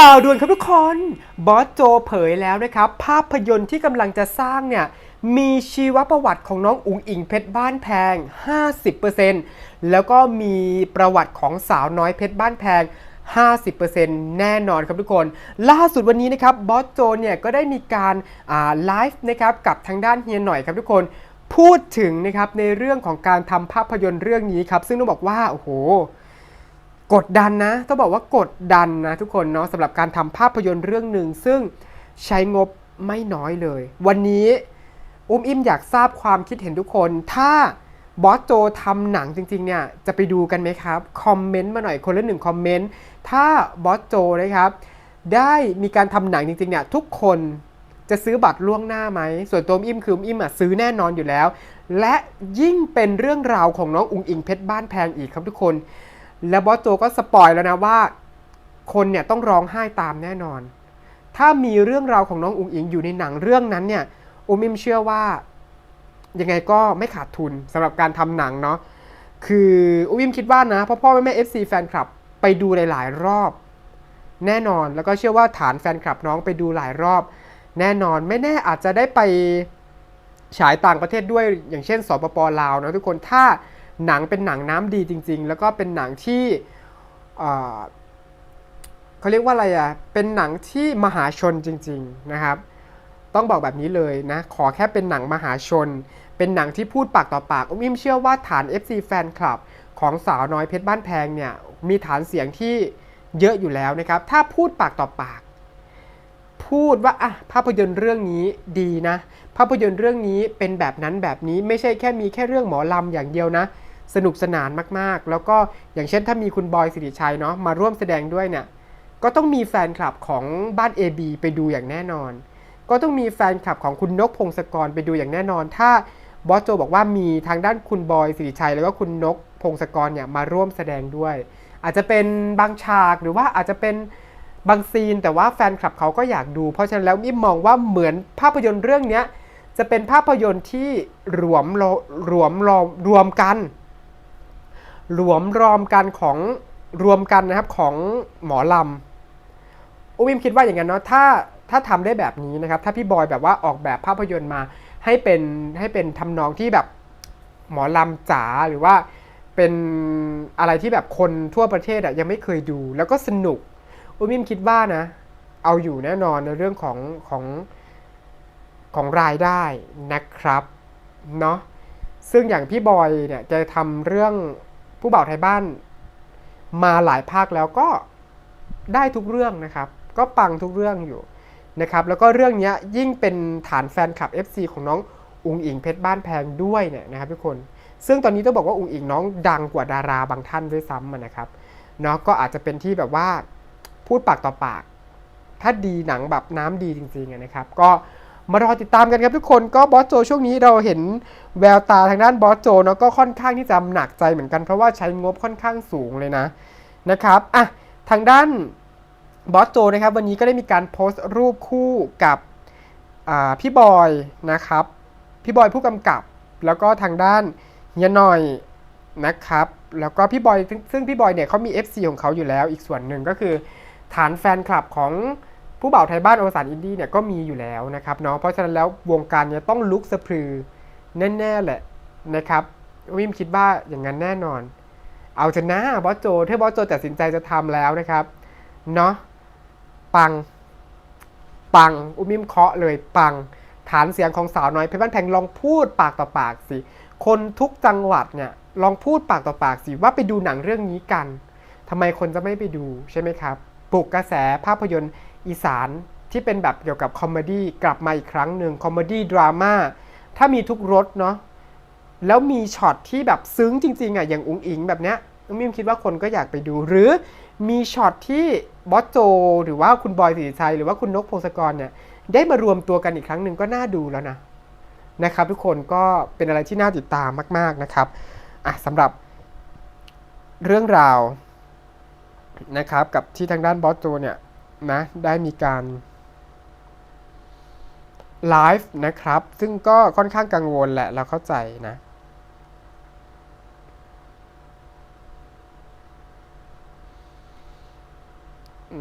ข่าวด่วนครับทุกคน บอสโจเผยแล้วนะครับ ภาพยนตร์ที่กำลังจะสร้างเนี่ย มีชีวประวัติของน้องอุ๋งอิงเพชรบ้านแพง 50%แล้วก็มีประวัติของสาวน้อยเพชรบ้านแพง 50%แน่นอนครับทุกคน ล่าสุดวันนี้นะครับ บอสโจเนี่ยก็ได้มีการไลฟ์นะครับกับทางด้านเฮียหน่อยครับทุกคน พูดถึงนะครับในเรื่องของการทำภาพยนตร์เรื่องนี้ครับ ซึ่งต้องบอกว่า โอ้โห กดดันนะต้องบอกว่ากดดันนะทุกคนเนาะสำหรับการทำภาพยนตร์เรื่องหนึ่งซึ่งใช้งบไม่น้อยเลย วันนี้อุ้มอิมอยากทราบความคิดเห็นทุกคน ถ้าบอสโจทำหนังจริงๆเนี่ยจะไปดูกันไหมครับ คอมเมนต์มาหน่อยคนละหนึ่งคอมเมนต์ ถ้าบอสโจนะครับ ได้มีการทำหนังจริงๆเนี่ยทุกคนจะซื้อบัตรล่วงหน้าไหม ส่วนตัวอุ้มอิมคืออุ้มอิมอะซื้อแน่นอนอยู่แล้ว และยิ่งเป็นเรื่องราวของน้องอุงอิงเพชรบ้านแพงอีกครับทุกคน แล้วบอสโจก็สปอยแล้วนะว่า คนเนี่ยต้องร้องไห้ตามแน่นอน ถ้ามีเรื่องราวของน้องอุ๋งอิงอยู่ในหนังเรื่องนั้นเนี่ยอุมิมเชื่อว่า ยังไงก็ไม่ขาดทุนสำหรับการทำหนังเนาะคืออุมิมคิดว่านะพ่อพ่อแม่แม่เอฟซีแฟนคลับ ไปดูหลายๆรอบ แน่นอนแล้วก็เชื่อว่าฐานแฟนคลับน้องไปดูหลายรอบ แน่นอนไม่แน่อาจจะได้ไปฉายต่างประเทศด้วยอย่างเช่นสปปลาวนะทุกคนถ้า หนังเป็นหนังน้ำดีจริง ๆ แล้วก็เป็นหนังที่เขาเรียกว่าอะไรอะ่ะ เป็นหนังที่มหาชนจริง ๆนะครับ ต้องบอกแบบนี้เลยนะ ขอแค่เป็นหนังมหาชน เป็นหนังที่พูดปากต่อปากอุ้มอิมเชื่อว่าฐาน FC แฟนคลับของสาวน้อยเพชรบ้านแพงเนี่ย มีฐานเสียงที่เยอะอยู่แล้วนะครับ ถ้าพูดปากต่อปาก พูดว่าอะภาพยนตร์เรื่องนี้ดีนะ ภาพยนตร์เรื่องนี้เป็นแบบนั้นแบบนี้ไม่ใช่แค่มีแค่เรื่องหมอลำอย่างเดียวนะ สนุกสนานมากๆ แล้วก็อย่างเช่นถ้ามีคุณบอยสิริชัยเนาะมาร่วมแสดงด้วยเนี่ย ก็ต้องมีแฟนคลับของบ้าน AB ไปดูอย่างแน่นอน ก็ต้องมีแฟนคลับของคุณนกพงศกรไปดูอย่างแน่นอน ถ้าบอสโจบอกว่ามีทางด้านคุณบอยสิริชัย แล้วก็คุณนกพงศกรเนี่ยมาร่วมแสดงด้วย อาจจะเป็นบางฉากหรือว่าอาจจะเป็นบางซีนแต่ว่าแฟนคลับเขาก็อยากดู เพราะฉะนั้นแล้วมิมมองว่าเหมือนภาพยนตร์เรื่องนี้จะเป็นภาพยนตร์ที่รวมรวมรวมรวมกัน รวมรอมกันของรวมกันนะครับของหมอลำอุ้มคิดว่าอย่างนั้นเนาะถ้าถ้าทำได้แบบนี้นะครับ ถ้าพี่บอยแบบว่าออกแบบภาพยนตร์มาให้เป็นให้เป็นทำนองที่แบบหมอลำจ๋าหรือว่าเป็นอะไรที่แบบคนทั่วประเทศอะยังไม่เคยดู แล้วก็สนุกอุ้มิมคิดว่านะ เอาอยู่แน่นอนในเรื่องของของของรายได้นะครับเนาะซึ่งอย่างพี่บอยเนี่ยจะทำเรื่อง ผู้บ่าวไทยบ้านมาหลายภาคแล้วก็ได้ทุกเรื่องนะครับ ก็ปังทุกเรื่องอยู่นะครับ แล้วก็เรื่องนี้ยิ่งเป็นฐานแฟนคลับ FC ของน้องอุงอิงเพชรบ้านแพงด้วยเนี่ยนะครับทุกคน ซึ่งตอนนี้ต้องบอกว่าอุงอิงน้องดังกว่าดาราบางท่านด้วยซ้ำนะครับเนาะก็อาจจะเป็นที่แบบว่าพูดปากต่อปาก ถ้าดีหนังแบบน้ำดีจริงๆนะครับ ก็ มารอติดตามกันครับทุกคนก็บอสโจช่วงนี้เราเห็นแววตาทางด้านบอสโจเนาะก็ค่อนข้างที่จะหนักใจเหมือนกันเพราะว่าใช้งบค่อนข้างสูงเลยนะนะครับอะทางด้านบอสโจนะครับวันนี้ก็ได้มีการโพสต์รูปคู่กับพี่บอยนะครับพี่บอยผู้กำกับ แล้วก็ทางด้านเฮียหน่อยนะครับแล้วก็พี่บอยซึ่งพี่บอยเนี่ยเขามี FC ของเขาอยู่แล้วอีกส่วนหนึ่งก็คือฐานแฟนคลับของ ผู้บ่าวไทยบ้านอวสานอินดี้เนี่ยก็มีอยู่แล้วนะครับเนาะเพราะฉะนั้นแล้ววงการเนี่ยต้องลุกสะพรือแน่ๆแหละนะครับวิมคิดว่าอย่างนั้นแน่นอน เอาชนะบอสโจถ้าบอสโจตัดสินใจจะทำแล้วนะครับเนาะปังปังอุมิมเคาะเลยปังฐานเสียงของสาวน้อยเพชรบ้านแพงลองพูดปากต่อปากสิคนทุกจังหวัดเนี่ยลองพูดปากต่อปากสิว่าไปดูหนังเรื่องนี้กันทำไมคนจะไม่ไปดูใช่ไหมครับปลุกกระแสภาพยนตร์ อีสานที่เป็นแบบเกี่ยวกับคอมเมดี้กลับมาอีกครั้งหนึ่งคอมเมดี้ดราม่าถ้ามีทุกรสเนาะแล้วมีช็อตที่แบบซึ้งจริงๆอะอย่างอุ๋งอิงแบบเนี้ยน้องมิมคิดว่าคนก็อยากไปดู หรือมีช็อตที่บอสโจ หรือว่าคุณบอยสิริชัย หรือว่าคุณนกพงศกรเนี่ยได้มารวมตัวกันอีกครั้งหนึ่งก็น่าดูแล้วนะนะครับทุกคนก็เป็นอะไรที่น่าติดตามมาก ๆนะครับอะสำหรับเรื่องราวนะครับกับที่ทางด้านบอสโจเนี่ย นะได้มีการไลฟ์นะครับ ซึ่งก็ค่อนข้างกังวลแหละเราเข้าใจนะ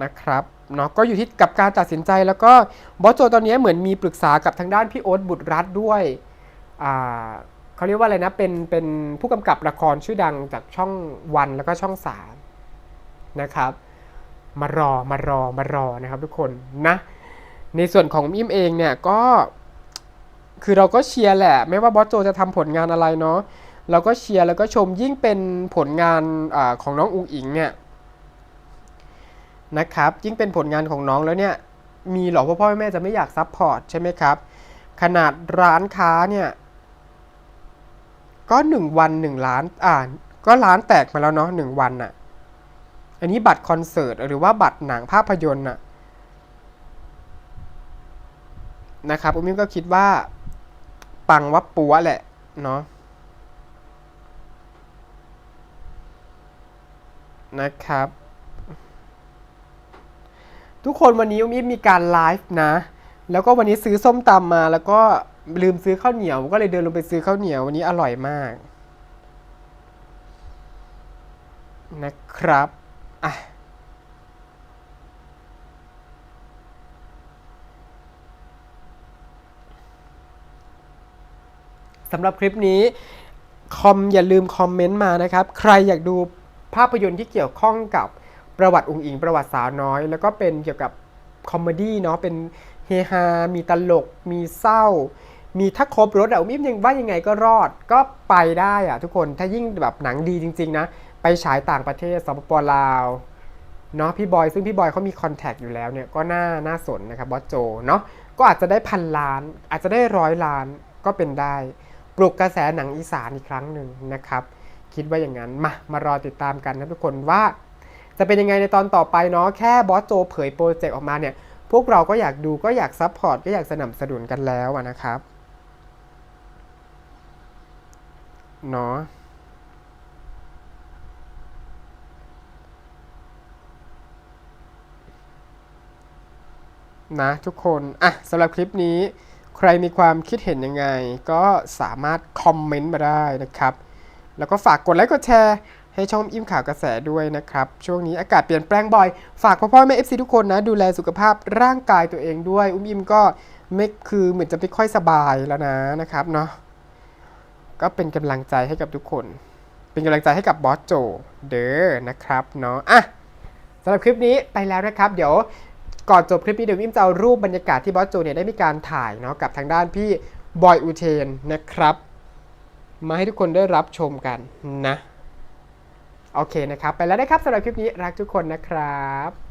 นะครับเนาะก็อยู่ที่กับการตัดสินใจแล้วก็บอสโจตอนนี้เหมือนมีปรึกษากับทางด้านพี่โอ๊ตบุตรรัตด้วยอ่าเขาเรียกว่าอะไรนะเป็นเป็นผู้กำกับละครชื่อดังจากช่องวันแล้วก็ช่องสามนะครับ มารอมารอมารอนะครับทุกคนนะ ในส่วนของอิมเองเนี่ยก็ คือเราก็เชียร์แหละ ไม่ว่าบอสโจจะทำผลงานอะไรเนาะเราก็เชียร์แล้วก็ชมยิ่งเป็นผลงานอของน้องอุงอิงเนี่ยนะครับยิ่งเป็นผลงานของน้องแล้วเนี่ยมีหรอพ่อพ่อแม่จะไม่อยากซัพพอร์ตใช่ไหมครับ ขนาดร้านค้าเนี่ยก็หนึ่งวันหนึ่งล้านอ่าก็ล้านแตกมาแล้วเนาะหนึ่งวันน่ะ อันนี้บัตรคอนเสิร์ตหรือว่าบัตรหนังภาพยนตร์น่ะนะครับอุมิมก็คิดว่า ปังวับปัวแหละเนาะนะครับ ทุกคนวันนี้อุมิมมีการไลฟ์นะ แล้วก็วันนี้ซื้อส้มตำมาแล้วก็ลืมซื้อข้าวเหนียว ก็เลยเดินลงไปซื้อข้าวเหนียววันนี้อร่อยมาก นะครับ อะสำหรับคลิปนี้คอมอย่าลืมคอมเมนต์มานะครับ ใครอยากดูภาพยนตร์ที่เกี่ยวข้องกับประวัติองค์อิง ประวัติสาวน้อย แล้วก็เป็นเกี่ยวกับคอมเมดี้เนาะเป็นเฮฮา มีตลก มีเศร้า มีถ้าครบรถอะมิมยังว่ายังไงก็รอดก็ไปได้อะทุกคนถ้ายิ่งแบบหนังดีจริง ๆ นะ ไปฉายต่างประเทศสปปลาวเนาะพี่บอยซึ่งพี่บอยเขามีคอนแทคอยู่แล้วเนี่ยก็น่าน่าสนนะครับบอสโจเนาะก็อาจจะได้พันล้าน อาจจะได้ร้อยล้านก็เป็นได้ ปลุกกระแสหนังอีสานอีกครั้งหนึ่งนะครับ คิดว่าอย่างนั้นมามารอติดตามกันนะทุกคนว่า จะเป็นยังไงในตอนต่อไปเนาะแค่บอสโจเผยโปรเจกต์ออกมาเนี่ยพวกเราก็อยากดูก็อยากซัพพอร์ตก็อยากสนับสนุนกันแล้วนะครับเนาะ นะทุกคน อะสำหรับคลิปนี้ ใครมีความคิดเห็นยังไง ก็สามารถคอมเมนต์มาได้นะครับ แล้วก็ฝากกดไลค์กดแชร์ให้ช่องอิ่มข่าวกระแสด้วยนะครับ ช่วงนี้อากาศเปลี่ยนแปลงบ่อย ฝากพ่อพ่อแม่เอฟซีทุกคนนะ ดูแลสุขภาพร่างกายตัวเองด้วย อุ้มอิ่มก็ไม่คือเหมือนจะไม่ค่อยสบายแล้วนะนะครับเนาะก็เป็นกำลังใจให้กับทุกคน เป็นกำลังใจให้กับบอสโจเด้อนะครับเนาะอะสำหรับคลิปนี้ไปแล้วนะครับ เดี๋ยว ก่อนจบคลิปนี้เดี๋ยววิมจะเอารูปบรรยากาศที่บอสโจเนี่ยได้มีการถ่ายเนาะกับทางด้านพี่บอยอูเทนนะครับ มาให้ทุกคนได้รับชมกันนะ โอเคนะครับ ไปแล้วนะครับสำหรับคลิปนี้รักทุกคนนะครับ